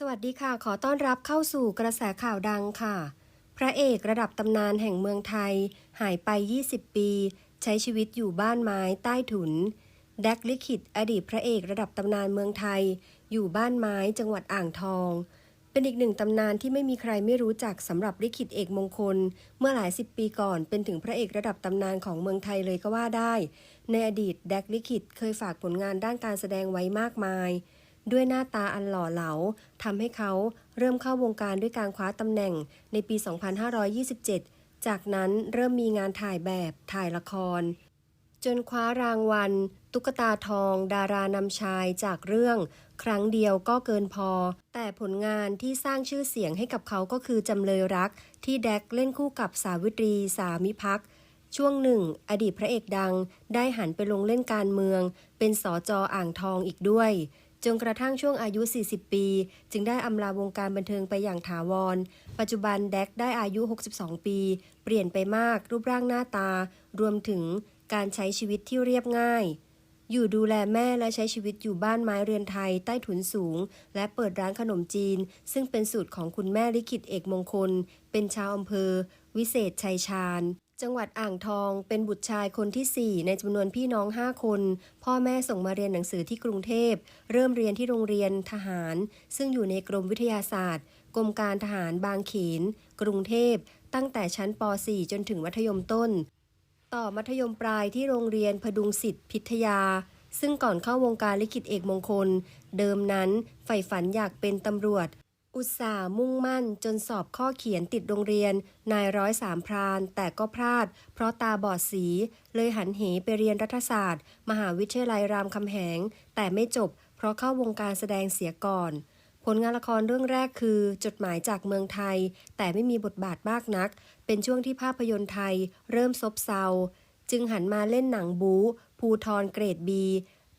สวัสดีค่ะ ขอต้อนรับเข้าสู่กระแสข่าวดังค่ะ พระเอกระดับตำนานแห่งเมืองไทย หายไป 20 ปี ใช้ชีวิตอยู่บ้านไม้ใต้ถุน แดกลิขิตอดีตพระเอกระดับตำนานเมืองไทย อยู่บ้านไม้จังหวัดอ่างทอง เป็นอีกหนึ่งตำนานที่ไม่มีใครไม่รู้จักสำหรับลิขิตเอกมงคล เมื่อหลายสิบปีก่อนเป็นถึงพระเอกระดับตำนานของเมืองไทยเลยก็ว่าได้ ในอดีตแดกลิขิตเคยฝากผลงานด้านการแสดงไว้มากมาย ด้วยหน้าตาอันหล่อเหลาทำให้เขาเริ่มเข้าวงการด้วยการคว้าตำแหน่งในปี 2527 จากนั้นเริ่มมีงานถ่ายแบบถ่ายละคร จนคว้ารางวัล ตุ๊กตาทอง ดารานำชายจากเรื่อง ครั้งเดียวก็เกินพอ แต่ผลงานที่สร้างชื่อเสียงให้กับเขาก็คือจำเลยรัก ที่แดกเล่นคู่กับสาวิตรีสามิพักช่วงหนึ่ง อดีตพระเอกดัง ได้หันไปลงเล่นการเมือง เป็นสอจออ่างทองอีกด้วย จนกระทั่งช่วงอายุ 40 ปี จึงได้อำลาวงการบันเทิงไปอย่างถาวร ปัจจุบันแดกได้อายุ 62 ปี เปลี่ยนไปมากรูปร่างหน้าตา รวมถึงการใช้ชีวิตที่เรียบง่าย อยู่ดูแลแม่และใช้ชีวิตอยู่บ้านไม้เรือนไทยใต้ถุนสูง และเปิดร้านขนมจีน ซึ่งเป็นสูตรของคุณแม่ลิขิตเอกมงคล เป็นชาวอำเภอ วิเศษชัยชาญ จังหวัดอ่างทองเป็นบุตรชายคนที่ 4 ในจำนวนพี่น้อง 5 คน พ่อแม่ส่งมาเรียนหนังสือที่กรุงเทพ เริ่มเรียนที่โรงเรียนทหาร ซึ่งอยู่ในกรมวิทยาศาสตร์ กรมการทหารบางเขน กรุงเทพ ตั้งแต่ชั้นป .4 จนถึงมัธยมต้น ต่อมัธยมปลายที่โรงเรียนพดุงศิษย์พิทยา ซึ่งก่อนเข้าวงการลิขิตเอกมงคล เดิมนั้นใฝ่ฝันอยากเป็นตำรวจ อุตส่าห์มุ่งมั่นจนสอบข้อเขียนติดโรงเรียน นายร้อยสามพราน แต่ก็พลาด เพราะตาบอดสี เลยหันเหไปเรียนรัฐศาสตร์ มหาวิทยาลัยรามคำแหง แต่ไม่จบ เพราะเข้าวงการแสดงเสียก่อน ผลงานละครเรื่องแรกคือ จดหมายจากเมืองไทย แต่ไม่มีบทบาทมากนัก เป็นช่วงที่ภาพยนตร์ไทย เริ่มซบเซา จึงหันมาเล่นหนังบู๊ภูทรเกรดบี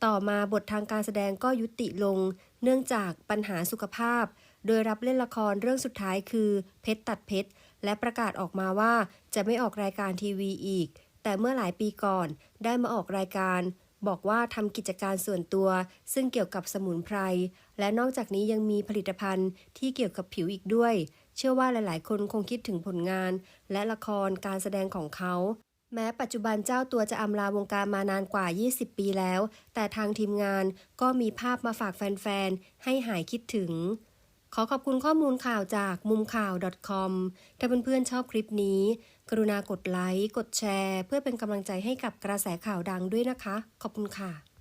ต่อมาบททางการแสดงก็ยุติลง เนื่องจากปัญหาสุขภาพ โดยรับเล่นละครเรื่องสุดท้ายคือ เพชรตัดเพชร และประกาศออกมาว่าจะไม่ออกรายการทีวีอีก แต่เมื่อหลายปีก่อนได้มาออกรายการ บอกว่าทำกิจการส่วนตัว ซึ่งเกี่ยวกับสมุนไพร และนอกจากนี้ยังมีผลิตภัณฑ์ที่เกี่ยวกับผิวอีกด้วย เชื่อว่าหลาย ๆ คนคงคิดถึงผลงาน และละครการแสดงของเขาแม้ปัจจุบันเจ้าตัวจะอำลาวงการมานานกว่า 20 ปีแล้ว แต่ทางทีมงานก็มีภาพมาฝากแฟน ๆ ให้หายคิดถึง ขอขอบคุณข้อมูลข่าวจากมุมข่าว .com ถ้าเพื่อนๆชอบคลิปนี้ กรุณากดไลค์ กดแชร์ เพื่อเป็นกำลังใจให้กับกระแสข่าวดังด้วยนะคะ ขอบคุณค่ะ